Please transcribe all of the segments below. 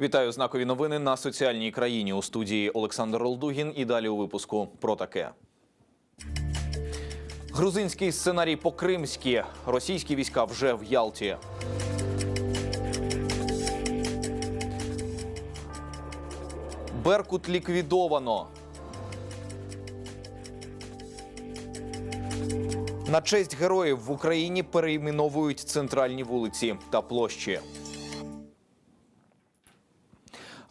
Вітаю знакові новини на соціальній країні у студії Олександр Олдугін. І далі у випуску про таке. Грузинський сценарій по-кримськи. Російські війська вже в Ялті. Беркут ліквідовано. На честь героїв в Україні перейменовують центральні вулиці та площі.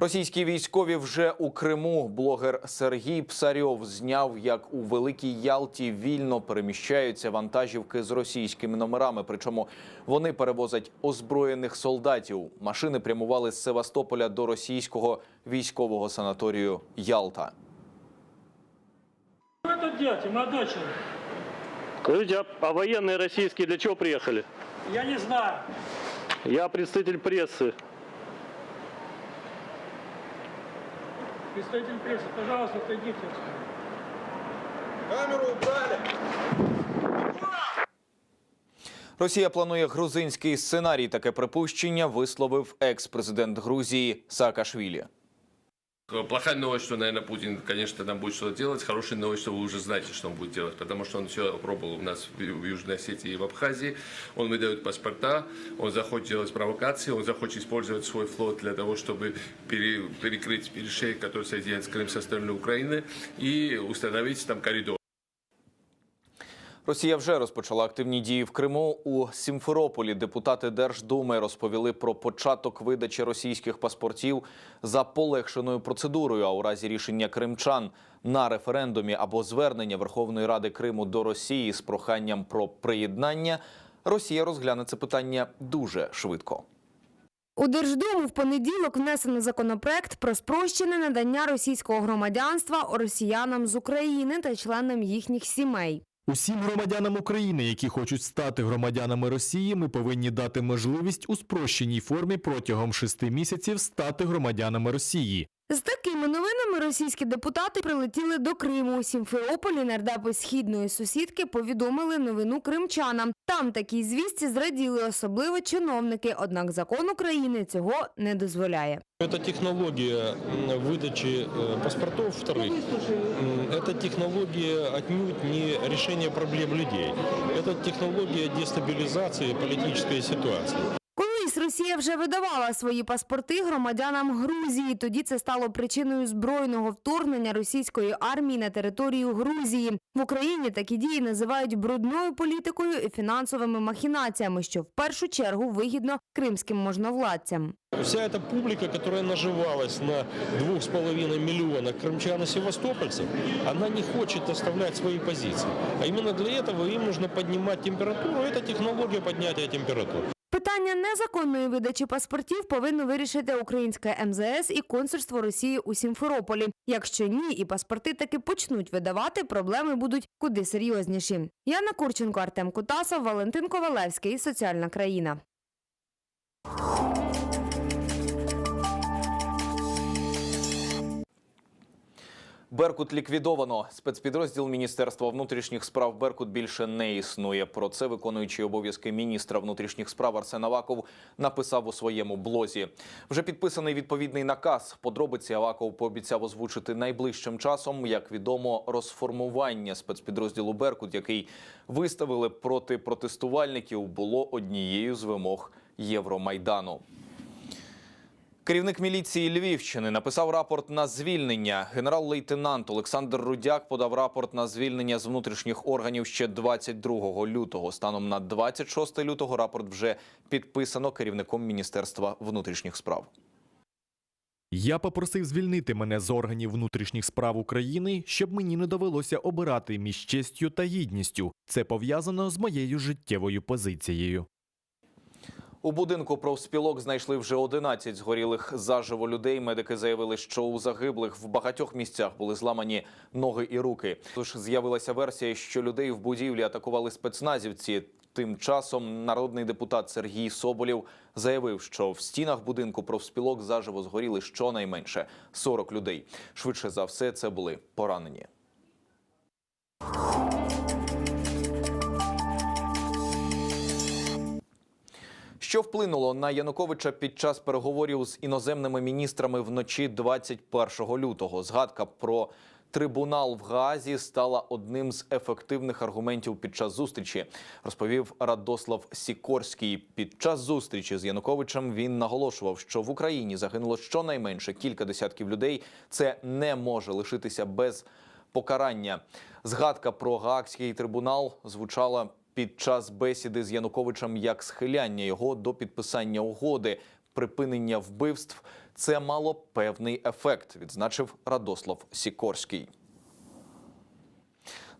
Російські військові вже у Криму. Блогер Сергій Псарьов зняв, як у Великій Ялті вільно переміщаються вантажівки з російськими номерами. Причому вони перевозять озброєних солдатів. Машини прямували з Севастополя до російського військового санаторію Ялта. Что вы тут делаете, молодой человек? Скажите, а, а военные российские для чего приехали? Я не знаю. Я представитель прессы. Представитель прессы, пожалуйста, отойдите. Камеру убрали! Росія планує грузинський сценарій. Таке припущення висловив екс-президент Грузії Саакашвілі. Плохая новость, что, наверное, Путин, конечно, там будет что-то делать. Хорошая новость, что вы уже знаете, что он будет делать, потому что он все пробовал у нас в в Южной Осетии и в Абхазии. Он выдает паспорта, он захочет делать провокации, он захочет использовать свой флот для того, чтобы пере- перекрыть перешейк, который соединяет Крым с остальной Украиной, и установить там коридор. Росія вже розпочала активні дії в Криму. У Сімферополі депутати Держдуми розповіли про початок видачі російських паспортів за полегшеною процедурою. А у разі рішення кримчан на референдумі або звернення Верховної Ради Криму до Росії з проханням про приєднання, Росія розгляне це питання дуже швидко. У Держдуму в понеділок внесено законопроект про спрощене надання російського громадянства росіянам з України та членам їхніх сімей. Усім громадянам України, які хочуть стати громадянами Росії, ми повинні дати можливість у спрощеній формі протягом шести місяців стати громадянами Росії. З такими новинами російські депутати прилетіли до Криму. У Сімферополі нардепи східної сусідки повідомили новину кримчанам. Там такій звісті зраділи особливо чиновники. Однак закон України цього не дозволяє. Это технология м, выдачи э, паспортов вторых. М, Это технология отнюдь не решения проблем людей. Это технология дестабилизации политической ситуации. Колись Росія вже видавала свої паспорти громадянам Грузії. Тоді це стало причиною збройного вторгнення російської армії на територію Грузії. В Україні такі дії називають брудною політикою і фінансовими махінаціями, що в першу чергу вигідно кримським можновладцям. Вся эта публика, которая наживалась на 2,5 миллиона крымчан и севастопольцев, она не хочет оставлять свои позиции. А именно для этого им нужно поднимать температуру. Это технология поднятия температуры. Питання незаконної видачі паспортів повинно вирішити українське МЗС і консульство Росії у Сімферополі. Якщо ні, і паспорти таки почнуть видавати, проблеми будуть куди серйозніші. Яна Курченко, Артем Кутасов, Валентин Ковалевський. Соціальна країна. Беркут ліквідовано. Спецпідрозділ Міністерства внутрішніх справ Беркут більше не існує. Про це виконуючий обов'язки міністра внутрішніх справ Арсен Аваков написав у своєму блозі. Вже підписаний відповідний наказ. Подробиці Аваков пообіцяв озвучити найближчим часом. Як відомо, розформування спецпідрозділу Беркут, який виставили проти протестувальників, було однією з вимог Євромайдану. Керівник міліції Львівщини написав рапорт на звільнення. Генерал-лейтенант Олександр Рудяк подав рапорт на звільнення з внутрішніх органів ще 22 лютого. Станом на 26 лютого рапорт вже підписано керівником Міністерства внутрішніх справ. Я попросив звільнити мене з органів внутрішніх справ України, щоб мені не довелося обирати між честю та гідністю. Це пов'язано з моєю життєвою позицією. У будинку профспілок знайшли вже 11 згорілих заживо людей. Медики заявили, що у загиблих в багатьох місцях були зламані ноги і руки. Тож з'явилася версія, що людей в будівлі атакували спецназівці. Тим часом народний депутат Сергій Соболєв заявив, що в стінах будинку профспілок заживо згоріли щонайменше 40 людей. Швидше за все, це були поранені. Що вплинуло на Януковича під час переговорів з іноземними міністрами вночі 21 лютого? Згадка про трибунал в Гаазі стала одним з ефективних аргументів під час зустрічі, розповів Радослав Сікорський. Під час зустрічі з Януковичем він наголошував, що в Україні загинуло щонайменше кілька десятків людей. Це не може лишитися без покарання. Згадка про Гаагський трибунал звучала під час бесіди з Януковичем як схиляння його до підписання угоди. Припинення вбивств це мало певний ефект, відзначив Радослав Сікорський.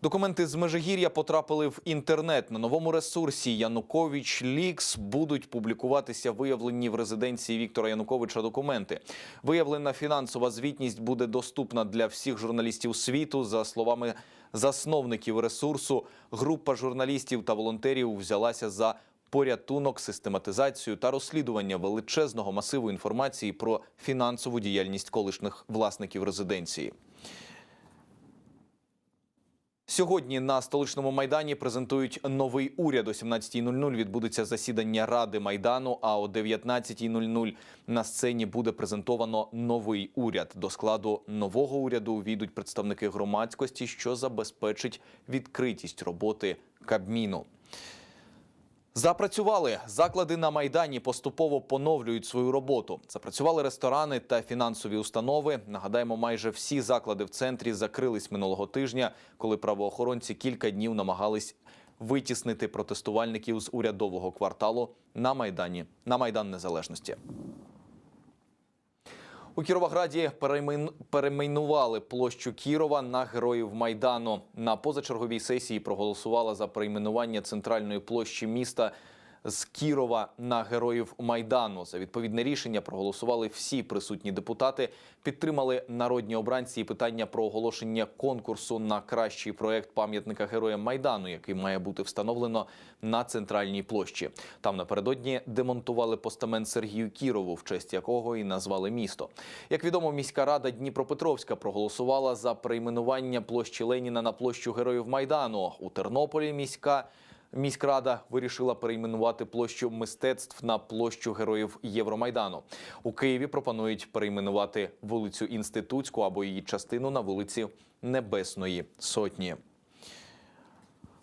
Документи з Межигір'я потрапили в інтернет. На новому ресурсі Янукович Лікс будуть публікуватися виявлені в резиденції Віктора Януковича документи. Виявлена фінансова звітність буде доступна для всіх журналістів світу. За словами засновників ресурсу, група журналістів та волонтерів взялася за порятунок, систематизацію та розслідування величезного масиву інформації про фінансову діяльність колишніх власників резиденції. Сьогодні на столичному майдані презентують новий уряд. О 17.00 відбудеться засідання Ради майдану. А о 19.00 на сцені буде презентовано новий уряд. До складу нового уряду увійдуть представники громадськості, що забезпечить відкритість роботи Кабміну. Запрацювали заклади на майдані. Поступово поновлюють свою роботу. Запрацювали ресторани та фінансові установи. Нагадаємо, майже всі заклади в центрі закрились минулого тижня, коли правоохоронці кілька днів намагались витіснити протестувальників з урядового кварталу на майдані на майдан незалежності. У Кіровограді переймен- перейменували площу Кірова на героїв Майдану. На позачерговій сесії проголосувала за перейменування центральної площі міста з Кірова на героїв Майдану. За відповідне рішення проголосували всі присутні депутати. Підтримали народні обранці і питання про оголошення конкурсу на кращий проект пам'ятника героям Майдану, який має бути встановлено на центральній площі. Там напередодні демонтували постамент Сергію Кірову, в честь якого і назвали місто. Як відомо, міська рада Дніпропетровська проголосувала за перейменування площі Леніна на площу Героїв Майдану. У Тернополі міська міськрада вирішила перейменувати площу мистецтв на площу Героїв Євромайдану. У Києві пропонують перейменувати вулицю Інститутську або її частину на вулиці Небесної Сотні.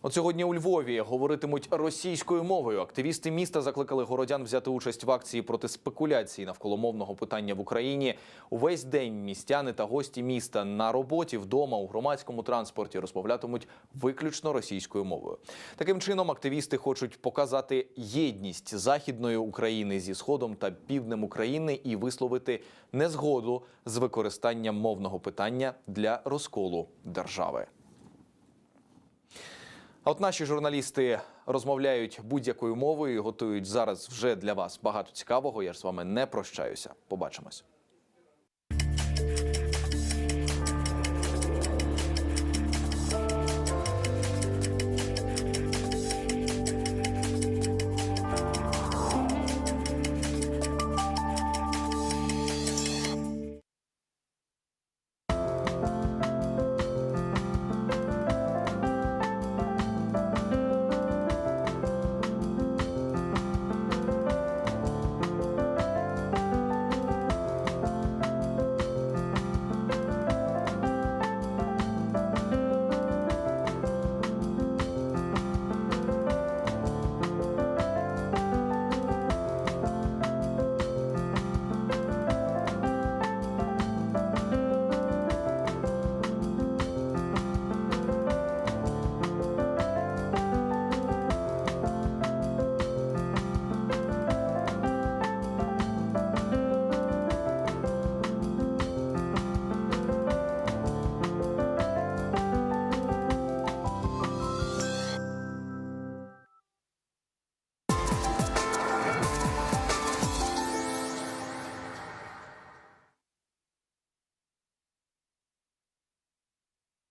От сьогодні у Львові говоритимуть російською мовою. Активісти міста закликали городян взяти участь в акції проти спекуляції навколо мовного питання в Україні. Увесь день містяни та гості міста на роботі, вдома, у громадському транспорті розмовлятимуть виключно російською мовою. Таким чином, активісти хочуть показати єдність західної України зі сходом та півднем України і висловити незгоду з використанням мовного питання для розколу держави. А от наші журналісти розмовляють будь-якою мовою готують зараз вже для вас багато цікавого. Я ж з вами не прощаюся. Побачимось.